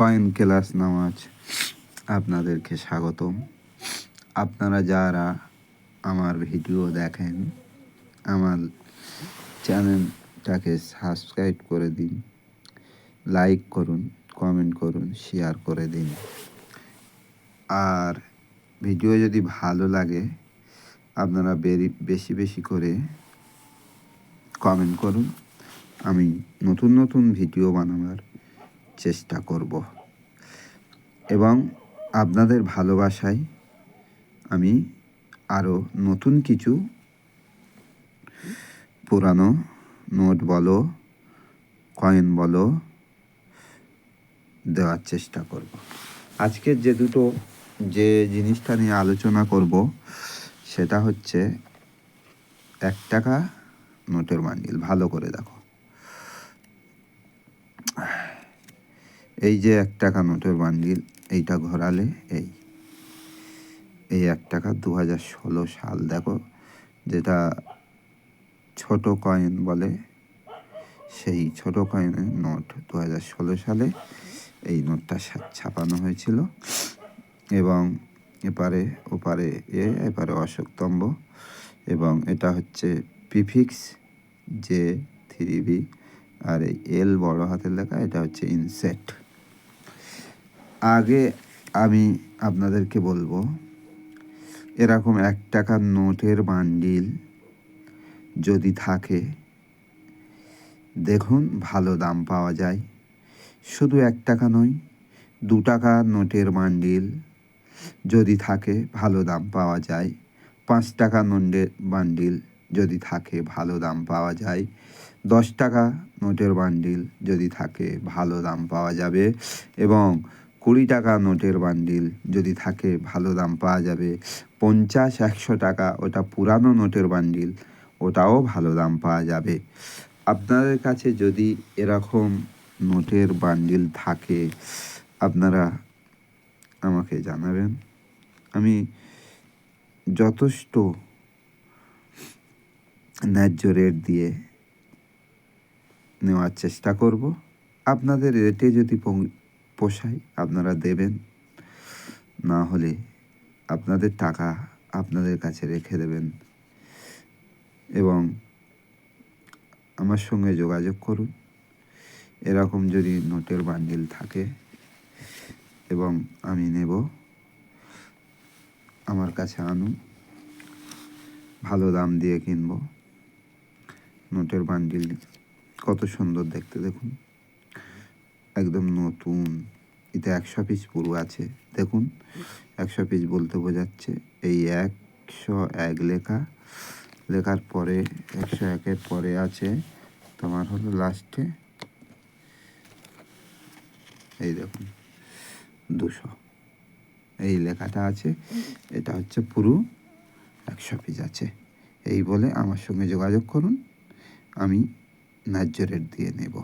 Coin class নামাজ আপনাদেরকে স্বাগতম। আপনারা যারা আমার ভিডিও দেখেন, আমার চ্যানেলটাকে সাবস্ক্রাইব করে দিন, লাইক করুন, কমেন্ট করুন, শেয়ার করে দিন। আর ভিডিও যদি ভালো লাগে, আপনারা বেরি, বেশি বেশি করে কমেন্ট করুন। আমি নতুন নতুন ভিডিও বানাবার চেষ্টা করব। এবং আপনাদের ভালোবাসায় আমি আরও নতুন কিছু পুরানো নোট বলো, কয়েন বলো দেওয়ার চেষ্টা করব। আজকের যে দুটো যে জিনিসটা নিয়ে আলোচনা করব, সেটা হচ্ছে এক টাকা নোটের বান্ডিল। ভালো করে দেখো। এই যে এক টাকা নোটের বান্ডিল, এইটা ঘোরালে এই। এই এক টাকা দু হাজার ষোলো সাল, দেখো, যেটা ছোট কয়েন বলে, সেই ছোট কয়েনের নোট দু হাজার ষোলো সালে এই নোটটা ছাপানো হয়েছিল। এবং এপারে, ওপারে এ, এপারে অশোকতম্ব এবং এটা হচ্ছে পিফিক্স যে থ্রি বি, আর এই এল বড় হাতের লেখা, এটা হচ্ছে ইনসেট। আগে আমি আপনাদেরকে বলব, এরকম এক টাকার নোটের বান্ডিল যদি থাকে, দেখুন ভালো দাম পাওয়া যায়। শুধু এক টাকা নয়, দু টাকা নোটের বান্ডিল যদি থাকে, ভালো দাম পাওয়া যায়। পাঁচ টাকা নোটের বান্ডিল যদি থাকে, ভালো দাম পাওয়া যায়। দশ টাকা নোটের বান্ডিল যদি থাকে, ভালো দাম পাওয়া যাবে এবং কুড়ি টাকা নোটের বান্ডিল যদি থাকে, ভালো দাম পাওয়া যাবে। পঞ্চাশ, একশো টাকা, ওটা পুরানো নোটের বান্ডিল, ওটাও ভালো দাম পাওয়া যাবে। আপনাদের কাছে যদি এরকম নোটের বান্ডিল থাকে, আপনারা আমাকে জানাবেন। আমি যথেষ্ট ন্যায্য রেট দিয়ে নেওয়ার চেষ্টা করব। আপনাদের রেটে যদি পোষায় আপনারা দেবেন। না হলে আপনাদের টাকা আপনাদের কাছে রেখে দেবেন। এবং আমার সঙ্গে যোগাযোগ করুন। এরকম যদি নোটের বান্ডিল থাকে এবং আমি নেব, আমার কাছে আনুন। ভালো দাম দিয়ে কিনব। নোটের বান্ডিল কত সুন্দর দেখতে দেখুন। একদম নতুন। এতে একশো পিস পুরো আছে। দেখুন, একশো পিস বলতে বোঝাচ্ছে এই একশো এক লেখা। লেখার পরে, একশো একের পরে আছে তোমার হলো লাস্টে এই দেখুন, দুশো। এই লেখাটা আছে। এটা হচ্ছে পুরো একশো পিস আছে। এই বলে আমার সঙ্গে যোগাযোগ করুন। আমি ন্যায্য রেট দিয়ে নেব।